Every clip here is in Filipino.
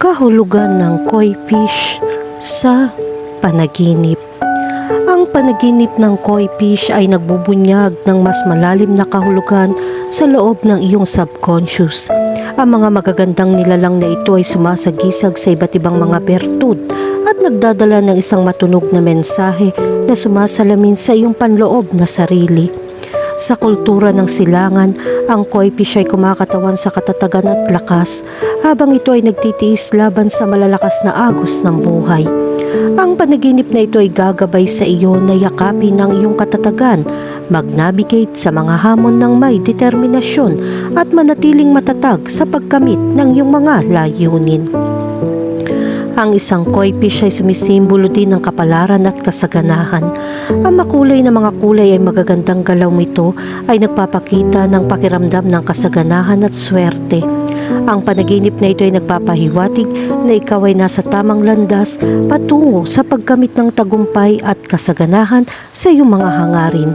kahulugan ng koi fish sa panaginip. Ang panaginip ng koi fish ay nagbubunyag ng mas malalim na kahulugan sa loob ng iyong subconscious. Ang mga magagandang nilalang na ito ay sumasagisag sa iba't ibang mga bertud at nagdadala ng isang matunog na mensahe na sumasalamin sa iyong panloob na sarili. Sa kultura ng silangan, ang koi fish ay kumakatawan sa katatagan at lakas habang ito ay nagtitiis laban sa malalakas na agos ng buhay. Ang panaginip na ito ay gagabay sa iyo na yakapin ng iyong katatagan, mag-navigate sa mga hamon ng may determinasyon at manatiling matatag sa pagkamit ng iyong mga layunin. Ang isang koi fish ay sumisimbolo din ng kapalaran at kasaganahan. Ang makulay na mga kulay ay magagandang galaw nito ay nagpapakita ng pakiramdam ng kasaganahan at swerte. Ang panaginip na ito ay nagpapahiwatig na ikaw ay nasa tamang landas patungo sa pagkamit ng tagumpay at kasaganahan sa iyong mga hangarin.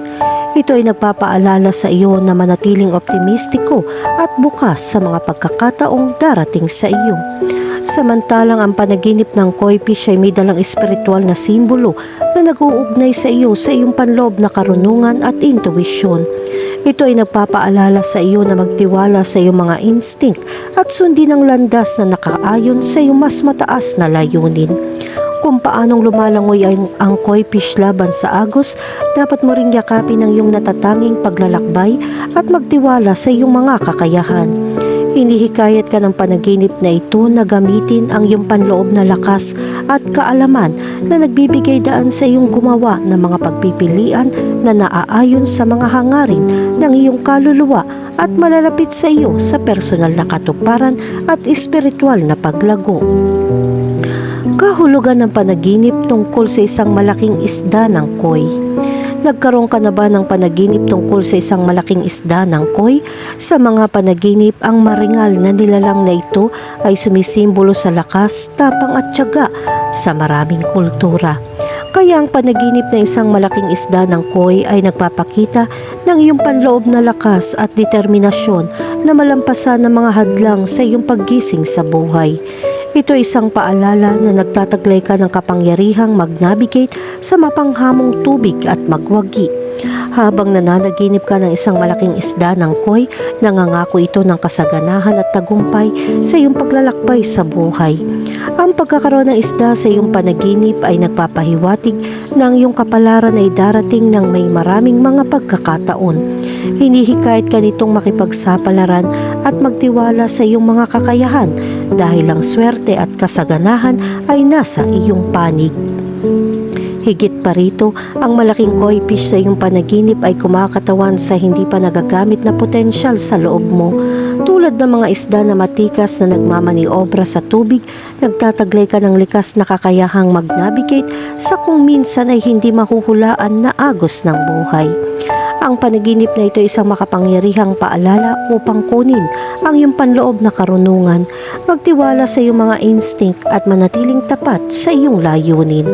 Ito ay nagpapaalala sa iyo na manatiling optimistiko at bukas sa mga pagkakataong darating sa iyo. Samantalang ang panaginip ng koi fish ay may dalang espiritual na simbolo na nag-uugnay sa iyo sa iyong panloob na karunungan at intuwisyon. Ito ay nagpapaalala sa iyo na magtiwala sa iyong mga instinct at sundin ang landas na nakaayon sa iyong mas mataas na layunin. Kung paanong lumalangoy ang, ang koi fish laban sa agos, dapat mo ring yakapin ang iyong natatanging paglalakbay at magtiwala sa iyong mga kakayahan. Inihikayat ka ng panaginip na ito na gamitin ang iyong panloob na lakas at kaalaman na nagbibigay daan sa iyong gumawa ng mga pagpipilian na naaayon sa mga hangarin ng iyong kaluluwa at malalapit sa iyo sa personal na katuparan at espiritual na paglago. Kahulugan ng panaginip tungkol sa isang malaking isda ng koi. Nagkaroon ka na ba ng panaginip tungkol sa isang malaking isda ng koi? Sa mga panaginip, ang maringal na nilalang na ito ay sumisimbolo sa lakas, tapang at tiyaga sa maraming kultura. Kaya ang panaginip na isang malaking isda ng koi ay nagpapakita ng iyong panloob na lakas at determinasyon na malampasan ng mga hadlang sa iyong paggising sa buhay. Ito ay isang paalala na nagtataglay ka ng kapangyarihang mag-navigate sa mapanghamong tubig at magwagi. Habang nananaginip ka ng isang malaking isda ng koi, nangangako ito ng kasaganahan at tagumpay sa iyong paglalakbay sa buhay. Ang pagkakaroon ng isda sa iyong panaginip ay nagpapahiwatig na iyong kapalaran ay darating ng may maraming mga pagkakataon. Hinihikayat ka nitong makipagsapalaran at magtiwala sa iyong mga kakayahan dahil ang swerte at kasaganahan ay nasa iyong panig. Higit pa rito, ang malaking koi fish sa iyong panaginip ay kumakatawan sa hindi pa nagagamit na potensyal sa loob mo. Tulad ng mga isda na matikas na nagmamaniobra sa tubig, nagtataglay ka ng likas na kakayahang mag-navigate sa kung minsan ay hindi mahuhulaan na agos ng buhay. Ang panaginip na ito ay isang makapangyarihang paalala upang kunin ang iyong panloob na karunungan, magtiwala sa iyong mga instinct at manatiling tapat sa iyong layunin.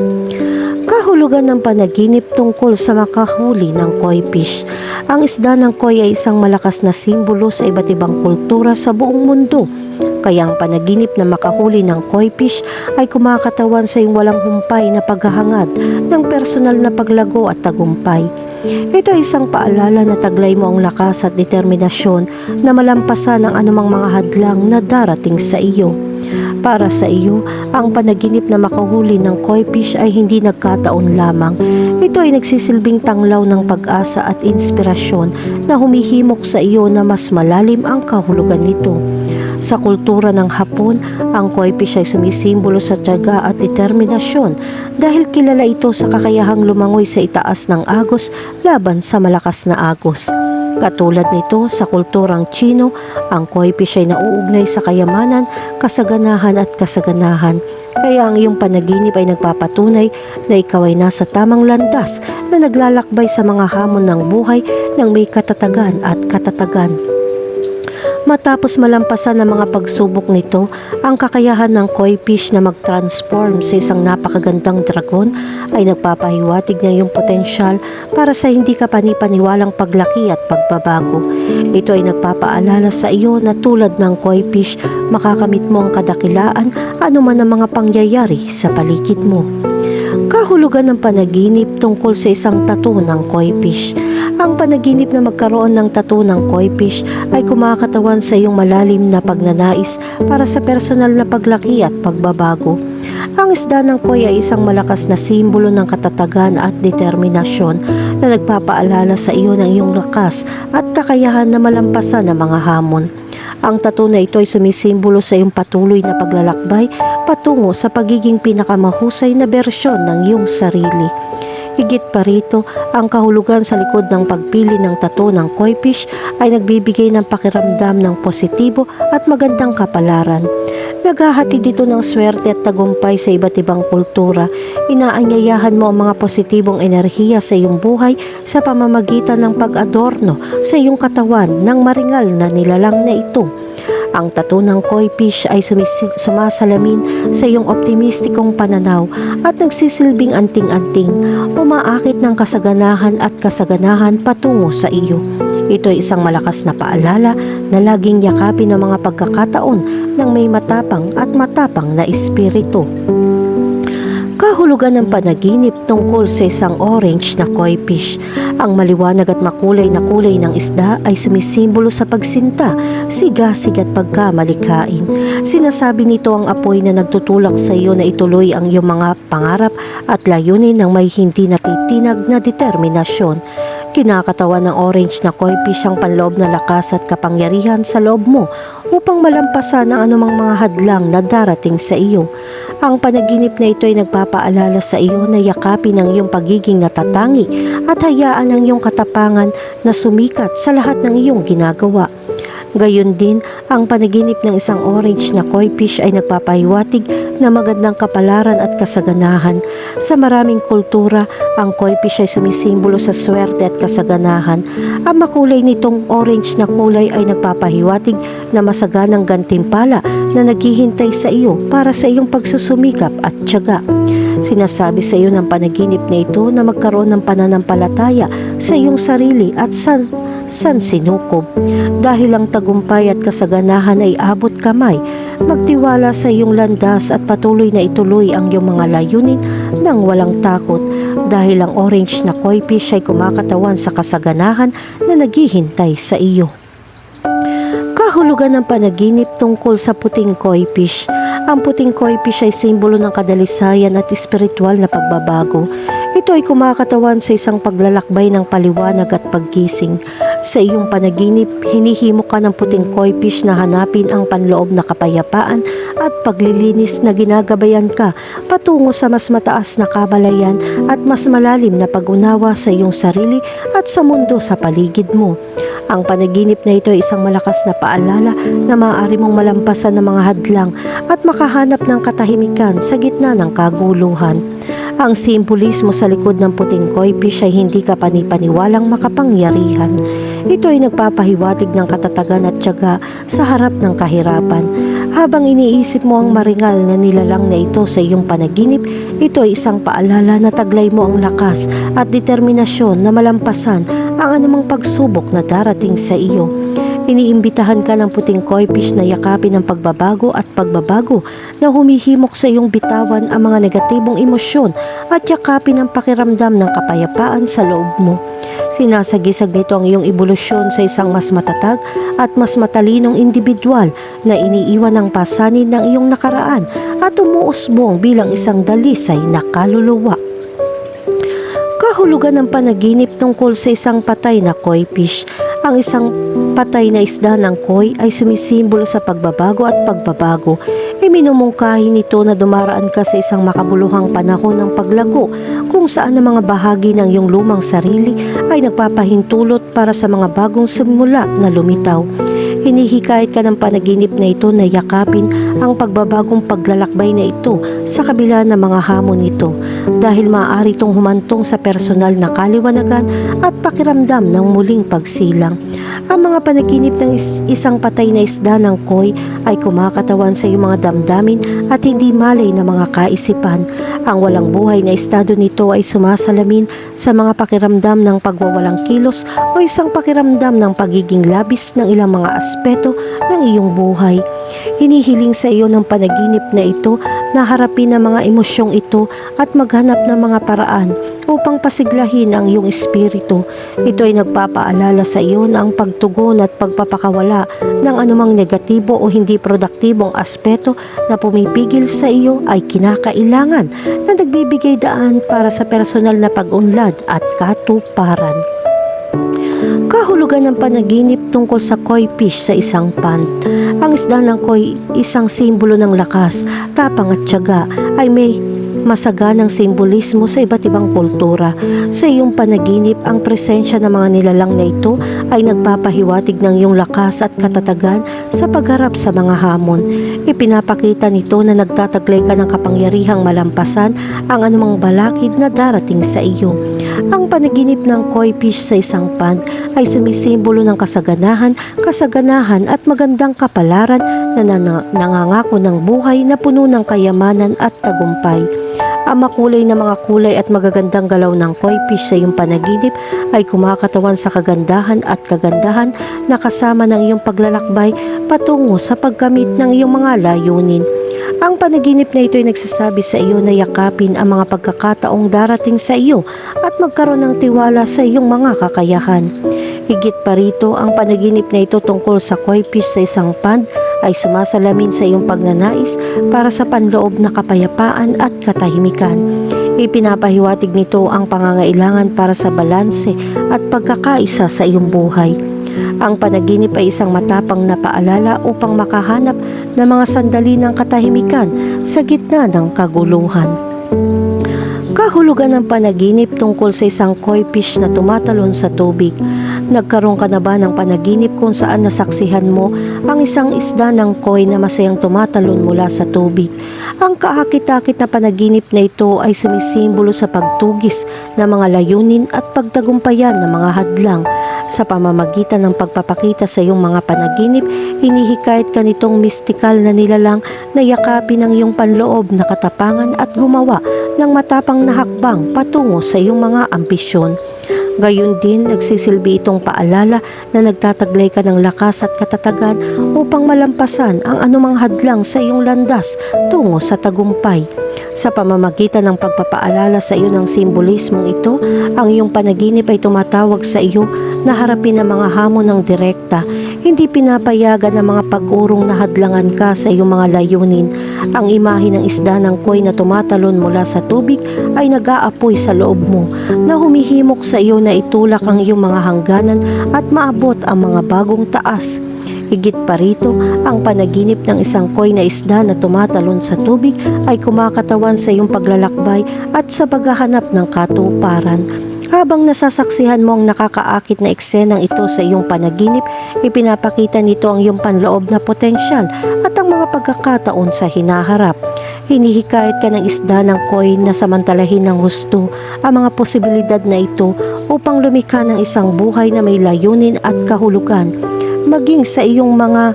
Kahulugan ng panaginip tungkol sa makahuli ng koi fish. Ang isda ng koi ay isang malakas na simbolo sa iba't ibang kultura sa buong mundo. Kaya ang panaginip na makahuli ng koi fish ay kumakatawan sa iyong walang humpay na paghahangad ng personal na paglago at tagumpay. Ito ay isang paalala na taglay mo ang lakas at determinasyon na malampasan ang anumang mga hadlang na darating sa iyo. Para sa iyo, ang panaginip na makahuli ng koi fish ay hindi nagkataon lamang. Ito ay nagsisilbing tanglaw ng pag-asa at inspirasyon na humihimok sa iyo na mas malalim ang kahulugan nito. Sa kultura ng Hapon, ang koi fish ay sumisimbolo sa tiyaga at determinasyon dahil kilala ito sa kakayahang lumangoy sa itaas ng agos laban sa malakas na agos. Katulad nito sa kulturang Chino, ang koi fish ay nauugnay sa kayamanan, kasaganahan at kasaganahan. Kaya ang iyong panaginip ay nagpapatunay na ikaw ay nasa tamang landas na naglalakbay sa mga hamon ng buhay ng may katatagan at katatagan. Matapos malampasan ng mga pagsubok nito, ang kakayahan ng koi fish na mag-transform sa isang napakagandang dragon ay nagpapahiwatig niya yung potensyal para sa hindi ka panipaniwalang paglaki at pagbabago. Ito ay nagpapaalala sa iyo na tulad ng koi fish, makakamit mo ang kadakilaan anuman ang mga pangyayari sa paligid mo. Kahulugan ng panaginip tungkol sa isang tattoo ng koi fish. Panaginip na magkaroon ng tattoo ng koi fish ay kumakatawan sa iyong malalim na pagnanais para sa personal na paglaki at pagbabago. Ang isda ng koi ay isang malakas na simbolo ng katatagan at determinasyon na nagpapaalala sa iyo ng iyong lakas at kakayahan na malampasan ang mga hamon. Ang tattoo na ito ay sumisimbolo sa iyong patuloy na paglalakbay patungo sa pagiging pinakamahusay na bersyon ng iyong sarili. Higit pa rito, ang kahulugan sa likod ng pagpili ng tato ng koi fish ay nagbibigay ng pakiramdam ng positibo at magandang kapalaran. Naghahati dito ng swerte at tagumpay sa iba't ibang kultura. Inaanyayahan mo ang mga positibong enerhiya sa iyong buhay sa pamamagitan ng pag-adorno sa iyong katawan ng maringal na nilalang na ito. Ang tattoo ng koi fish ay sumasalamin sa iyong optimistikong pananaw at nagsisilbing anting-anting, umaakit ng kasaganahan at kasaganahan patungo sa iyo. Ito ay isang malakas na paalala na laging yakapin ang mga pagkakataon ng may matapang at matapang na espiritu. Kahulugan ng panaginip tungkol sa isang orange na koi fish. Ang maliwanag at makulay na kulay ng isda ay sumisimbolo sa pagsinta, sigasig at pagkamalikain. Sinasabi nito ang apoy na nagtutulak sa iyo na ituloy ang iyong mga pangarap at layunin ng may hindi natitinag na determinasyon. Kinakatawan ng orange na koi fish ang panloob na lakas at kapangyarihan sa loob mo upang malampasan ang anumang mga hadlang na darating sa iyo. Ang panaginip na ito ay nagpapaalala sa iyo na yakapin ang iyong pagiging natatangi at hayaan ang iyong katapangan na sumikat sa lahat ng iyong ginagawa. Gayon din, ang panaginip ng isang orange na koi fish ay nagpapahiwatig na magandang kapalaran at kasaganahan. Sa maraming kultura, ang koi fish ay sumisimbolo sa swerte at kasaganahan. Ang makulay nitong orange na kulay ay nagpapahiwatig na masaganang gantimpala na naghihintay sa iyo para sa iyong pagsusumikap at tiyaga. Sinasabi sa iyo ng panaginip na ito na magkaroon ng pananampalataya sa iyong sarili at sa san sinukob. Dahil ang tagumpay at kasaganahan ay abot kamay, magtiwala sa iyong landas at patuloy na ituloy ang iyong mga layunin nang walang takot dahil ang orange na koi fish ay kumakatawan sa kasaganahan na naghihintay sa iyo. Kahulugan ng panaginip tungkol sa puting koi fish. Ang puting koi fish ay simbolo ng kadalisayan at espiritual na pagbabago. Ito ay kumakatawan sa isang paglalakbay ng paliwanag at paggising. Sa iyong panaginip, hinihimo ka ng puting koi fish na hanapin ang panloob na kapayapaan at paglilinis na ginagabayan ka patungo sa mas mataas na kabalayan at mas malalim na pag-unawa sa iyong sarili at sa mundo sa paligid mo. Ang panaginip na ito ay isang malakas na paalala na maaari mong malampasan ng mga hadlang at makahanap ng katahimikan sa gitna ng kaguluhan. Ang simbolismo sa likod ng puting koi fish ay hindi ka panipaniwalang makapangyarihan. Ito ay nagpapahiwatig ng katatagan at tiyaga sa harap ng kahirapan. Habang iniisip mo ang maringal na nilalang na ito sa iyong panaginip, ito ay isang paalala na taglay mo ang lakas at determinasyon na malampasan ang anumang pagsubok na darating sa iyo. Iniimbitahan ka ng puting koi fish na yakapin ang pagbabago at pagbabago na humihimok sa iyong bitawan ang mga negatibong emosyon at yakapin ang pakiramdam ng kapayapaan sa loob mo. Sinasagisag nito ang iyong ebolusyon sa isang mas matatag at mas matalinong individual na iniiwan ng pasanin ng iyong nakaraan at umuusbong bilang isang dalisay na kaluluwa. Kahulugan ng panaginip tungkol sa isang patay na koi fish. Ang isang patay na isda ng koi ay sumisimbolo sa pagbabago at pagbabago. Iminumungkahi nito na dumaraan ka sa isang makabuluhang panahon ng paglago kung saan ang mga bahagi ng iyong lumang sarili ay nagpapahintulot para sa mga bagong simula na lumitaw. Hinihikayat ka ng panaginip na ito na yakapin ang pagbabagong paglalakbay na ito sa kabila ng mga hamon nito dahil maaari itong humantong sa personal na kaliwanagan at pakiramdam ng muling pagsilang. Ang mga panaginip ng is- isang patay na isda ng koy ay kumakatawan sa iyong mga damdamin at hindi malay na mga kaisipan. Ang walang buhay na estado nito ay sumasalamin sa mga pakiramdam ng pagwawalang kilos o isang pakiramdam ng pagiging labis ng ilang mga aspeto ng iyong buhay. Hinihiling sa iyo ng panaginip na ito na harapin ang mga emosyong ito at maghanap ng mga paraan upang pasiglahin ang iyong espiritu. Ito ay nagpapaalala sa iyo na ang pagtugon at pagpapakawala ng anumang negatibo o hindi produktibong aspeto na pumipigil sa iyo ay kinakailangan na nagbibigay daan para sa personal na pag-unlad at katuparan. Kahulugan ng panaginip tungkol sa koi fish sa isang pond. Ang isda ng koi, isang simbolo ng lakas, tapang at tiyaga, ay may masaganang simbolismo sa iba't ibang kultura. Sa iyong panaginip, ang presensya ng mga nilalang na ito ay nagpapahiwatig ng iyong lakas at katatagan sa pagharap sa mga hamon. Ipinapakita nito na nagtataglay ka ng kapangyarihang malampasan ang anumang balakid na darating sa iyo. Ang panaginip ng koi fish sa isang pond ay sumisimbolo ng kasaganahan, kasaganahan at magandang kapalaran na nangangako ng buhay na puno ng kayamanan at tagumpay. Ang makulay na mga kulay at magagandang galaw ng koi fish sa iyong panaginip ay kumakatawan sa kagandahan at kagandahan na kasama ng iyong paglalakbay patungo sa pagkamit ng iyong mga layunin. Ang panaginip na ito ay nagsasabi sa iyo na yakapin ang mga pagkakataong darating sa iyo at magkaroon ng tiwala sa iyong mga kakayahan. Higit pa rito, ang panaginip na ito tungkol sa koi fish sa isang pond ay sumasalamin sa iyong pagnanais para sa panloob na kapayapaan at katahimikan. Ipinapahiwatig nito ang pangangailangan para sa balanse at pagkakaisa sa iyong buhay. Ang panaginip ay isang matapang na paalala upang makahanap ng mga sandali ng katahimikan sa gitna ng kaguluhan. Kahulugan ng panaginip tungkol sa isang koi fish na tumatalon sa tubig. Nagkaroon ka na ba ng panaginip kung saan nasaksihan mo ang isang isda ng koi na masayang tumatalon mula sa tubig? Ang kaakit-akit na panaginip na ito ay sumisimbolo sa pagtugis ng mga layunin at pagtagumpayan ng mga hadlang. Sa pamamagitan ng pagpapakita sa iyong mga panaginip, hinihikayat ka nitong mistikal na nilalang na yakapin ang iyong panloob na katapangan at gumawa ng matapang na hakbang patungo sa iyong mga ambisyon. Gayon din, nagsisilbi itong paalala na nagtataglay ka ng lakas at katatagan upang malampasan ang anumang hadlang sa iyong landas tungo sa tagumpay. Sa pamamagitan ng pagpapaalala sa iyo ng simbolismong ito, ang iyong panaginip ay tumatawag sa iyo na harapin ang mga hamon ng direkta. Hindi pinapayagan ng mga pag-urong na hadlangan ka sa iyong mga layunin. Ang imahe ng isda ng koy na tumatalon mula sa tubig ay nag-aapoy sa loob mo na humihimok sa iyo na itulak ang iyong mga hangganan at maabot ang mga bagong taas. Higit pa rito, ang panaginip ng isang koy na isda na tumatalon sa tubig ay kumakatawan sa iyong paglalakbay at sa paghahanap ng katuparan. Habang nasasaksihan mo ang nakakaakit na eksenang ito sa iyong panaginip, ipinapakita nito ang iyong panloob na potensyal at ang mga pagkakataon sa hinaharap. Hinihikayat ka ng isda ng koy na samantalahin ng husto ang mga posibilidad na ito upang lumikha ng isang buhay na may layunin at kahulugan maging sa iyong mga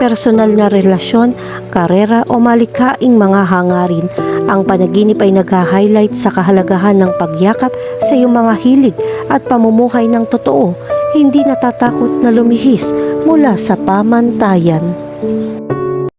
personal na relasyon, karera o malikaing mga hangarin. Ang panaginip ay nag-highlight sa kahalagahan ng pagyakap sa iyong mga hilig at pamumuhay ng totoo, hindi natatakot na lumihis mula sa pamantayan.